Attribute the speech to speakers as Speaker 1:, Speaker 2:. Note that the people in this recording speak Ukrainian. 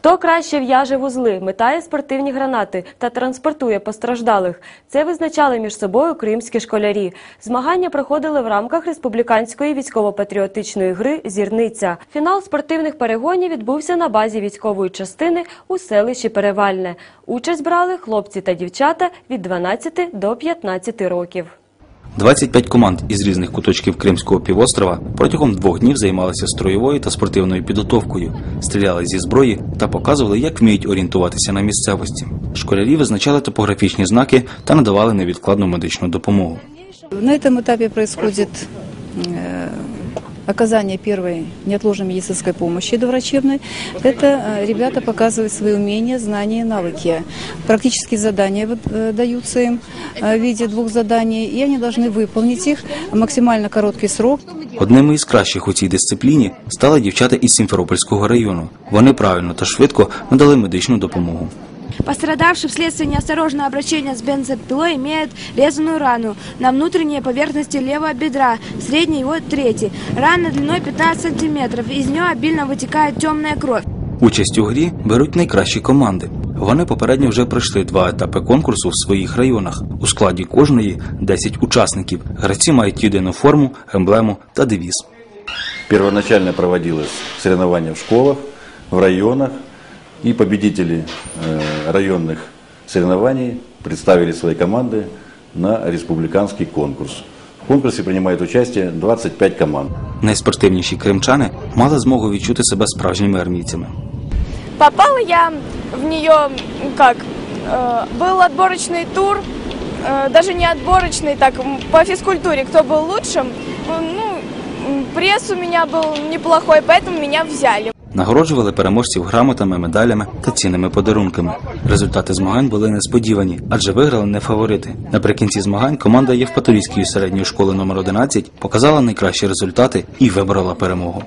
Speaker 1: Хто краще в'яже вузли, метає спортивні гранати та транспортує постраждалих? Це визначали між собою кримські школярі. Змагання проходили в рамках республіканської військово-патріотичної гри Зірниця. Фінал спортивних перегонів відбувся на базі військової частини у селищі Перевальне. Участь брали хлопці та дівчата від 12 до 15 років.
Speaker 2: 25 команд із різних куточків Кримського півострова протягом двох днів займалися строєвою та спортивною підготовкою, стріляли зі зброї та показували, як вміють орієнтуватися на місцевості. Школярі визначали топографічні знаки та надавали невідкладну медичну допомогу.
Speaker 3: На этом этапе происходит э, оказание первой неотложной медицинской помощи доврачебной. Это э, ребята показывают свои умения, знания, навыки. Практические задания вот, э, даются им э, в виде двух заданий, и они должны выполнить их в максимально короткий срок.
Speaker 2: Одними із кращих у цій дисципліні стали дівчата із Сімферопольського району. Вони правильно та швидко надали медичну допомогу.
Speaker 4: Пострадавший вследствие неосторожного обращения с бензопилой имеет резаную рану на внутренней поверхности левого бедра, средней его трети. Рана длиной 15 сантиметров, из нее обильно вытекает темная кровь.
Speaker 2: Участь у грі беруть найкращі команди. Вони попередньо вже пройшли два етапи конкурсу в своїх районах. У складі кожної 10 учасників. Гравці мають єдину форму, емблему та девіз.
Speaker 5: Первоначально проводилось соревнования в школах, в районах, и победители э, районных соревнований представили свои команды на республиканский конкурс. В конкурсе принимает участие 25 команд.
Speaker 2: Найспортивніші кримчани мали змогу відчути себе справжніми армійцями.
Speaker 6: Попала я в нее, как, э, был отборочный тур, э, даже не отборочный, так, м, по физкультуре, кто был лучшим. Пресс у меня был неплохой, поэтому меня взяли.
Speaker 2: Нагороджували переможців грамотами, медалями та цінними подарунками. Результати змагань були несподівані, адже виграли не фаворити. Наприкінці змагань команда Євпаторійської середньої школи номер 11 показала найкращі результати і вибрала перемогу.